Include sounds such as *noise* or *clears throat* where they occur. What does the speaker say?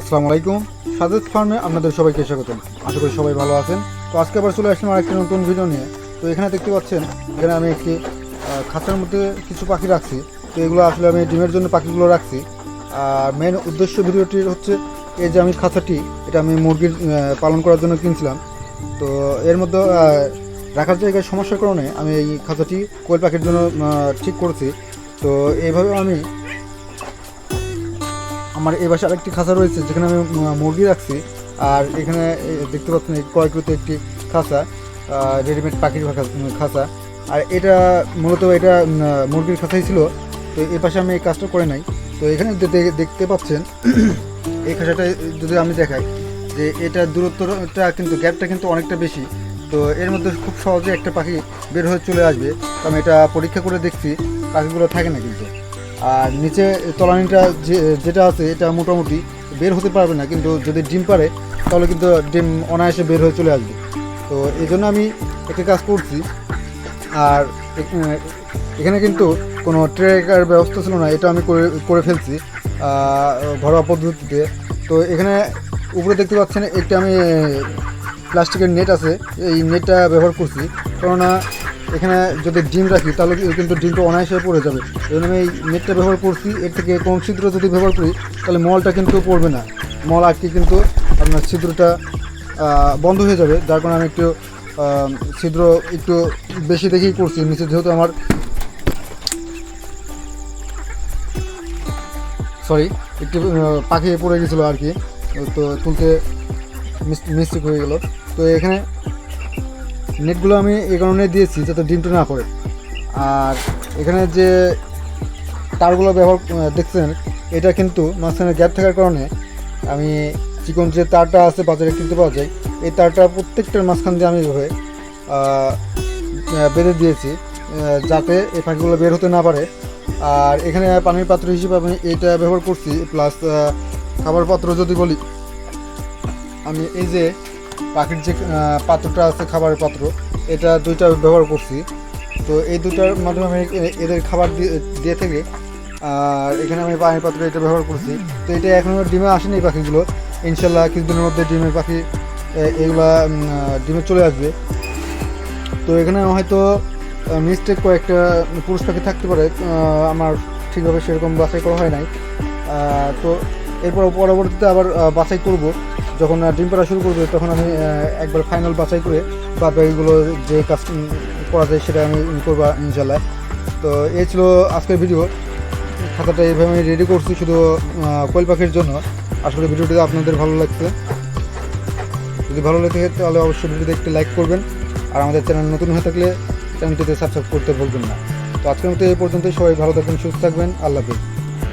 আসসালামু আলাইকুম। সাজেদ ফার্মে আপনাদের সবাইকে স্বাগতম। আশা করি সবাই ভালো আছেন। তো আজকে আবার চলে আসলাম আরেকটি নতুন ভিডিও নিয়ে। তো এখানে দেখতে পাচ্ছেন, এখানে আমি একটি খাঁচার মধ্যে কিছু পাখি রাখছি। তো এগুলো আসলে আমি ডিমের জন্য পাখিগুলো রাখছি। আর মেন উদ্দেশ্য ভিডিওটির হচ্ছে এই যে আমি খাঁচাটি, এটা আমি মুরগির পালন করার জন্য কিনছিলাম। তো এর মধ্যে রাখার জায়গায় সমস্যার কারণে আমি এই খাঁচাটি কোয়েল পাখির জন্য ঠিক করেছি। তো এইভাবে আমি আমার এই বাসায় আরেকটি খাঁচা রয়েছে, যেখানে আমি মুরগি রাখছি। আর এখানে দেখতে পাচ্ছেন, এই ক্রয়কৃত একটি খাঁচা রেডিমেড পাখির খাঁচা- আর এটা মূলত এটা মুরগির খাঁচাই ছিল, তো এই পাশে আমি এই কাজটা করে নাই। তো এখানে দেখতে পাচ্ছেন, *clears throat* এই খাঁচাটা যদি আমি দেখাই, যে এটা দূরত্বটা কিন্তু, গ্যাপটা কিন্তু অনেকটা বেশি। তো এর মধ্যে খুব সহজে একটা পাখি বের হয়ে চলে আসবে। আমি এটা পরীক্ষা করে দেখছি, পাখিগুলো থাকে না কিন্তু। আর নিচে তলানিটা যে, যেটা আছে, এটা মোটামুটি বের হতে পারবে না, কিন্তু যদি ডিম পারে তাহলে কিন্তু ডিম অনায়াসে বের হয়ে চলে আসবে। তো এই জন্য আমি একটা কাজ করছি। আর এখানে কিন্তু কোনো ট্রেকার ব্যবস্থা ছিল না, এটা আমি করে করে ফেলছি ঘরোয়া পদ্ধতিতে। তো এখানে উপরে দেখতে পাচ্ছেন, একটা আমি, প্লাস্টিকের নেট আছে, এই নেটটা ব্যবহার করছি। কেননা এখানে যদি ডিম রাখি, তাহলে কিন্তু ডিমটা অনায়াসে পড়ে যাবে। এই জন্য আমি এই নেটটা ব্যবহার করছি। এর থেকে কম ছিদ্র যদি ব্যবহার করি, তাহলে মলটা কিন্তু পড়বে না। মল আটকে কিন্তু আপনার ছিদ্রটা বন্ধ হয়ে যাবে। যার কারণে আমি একটু ছিদ্র একটু বেশি দেখেই করছি। নিচে যেহেতু আমার সরি একটু পাখি পড়ে গেছিল আর কি। তো তুলতে মিস্টেক হয়ে গেল। তো এখানে নেটগুলো আমি এই কারণে দিয়েছি যাতে ডিমটা না পড়ে। আর এখানে যে তারগুলো ব্যবহার দেখছেন, এটা কিন্তু মাঝখানে গ্যাপ থাকার কারণে আমি চিকন যে তারটা আছে, বাজারে কিনতে পাওয়া যায়, এই তারটা প্রত্যেকটার মাঝখান দিয়ে আমি এভাবে বেঁধে দিয়েছি যাতে এই পাখিগুলো বের হতে না পারে। আর এখানে পানির পাত্র হিসেবে আমি এইটা ব্যবহার করছি প্লাস খাবার পাত্র যদি বলি, আমি এই যে পাখির যে পাত্রটা আছে, খাবারের পাত্র, এটা দুইটা ব্যবহার করছি। তো এই দুটার মাধ্যমে আমি এদের খাবার দিয়ে থেকে, আর এখানে আমি পানির পাত্র এটা ব্যবহার করছি। তো এটা এখনও ডিমে আসেনি এই পাখিগুলো। ইনশাল্লাহ কিছুদিনের মধ্যে ডিমের পাখি এগুলা ডিমে চলে আসবে। তো এখানে হয়তো মিস্টেক কয়েকটা পুরুষ পাখি থাকতে পারে আমার ঠিকভাবে সেরকম বাছাই করা হয় নাই। তো এরপর পরবর্তীতে আবার বাছাই করব। যখন ডিম পাড়া শুরু করবে, তখন আমি একবার ফাইনাল বাছাই করে বা বাকিগুলো যে কাজ করা যায় সেটা আমি করব ইনশাল্লাহ তো এই ছিল আজকের ভিডিও খাতাটা এইভাবে আমি রেডি করছি শুধু কোয়েল পাখির জন্য। আসলে ভিডিওটি আপনাদের ভালো লাগছে। যদি ভালো লেগে তাহলে অবশ্যই ভিডিওতে একটি লাইক করবেন। আর আমাদের চ্যানেল নতুন হয়ে থাকলে চ্যানেলটিতে সাবস্ক্রাইব করতে ভুলবেন না। তো আজকের মতো এই পর্যন্তই। সবাই ভালো থাকবেন, সুস্থ থাকবেন। আল্লাহ হাফিজ।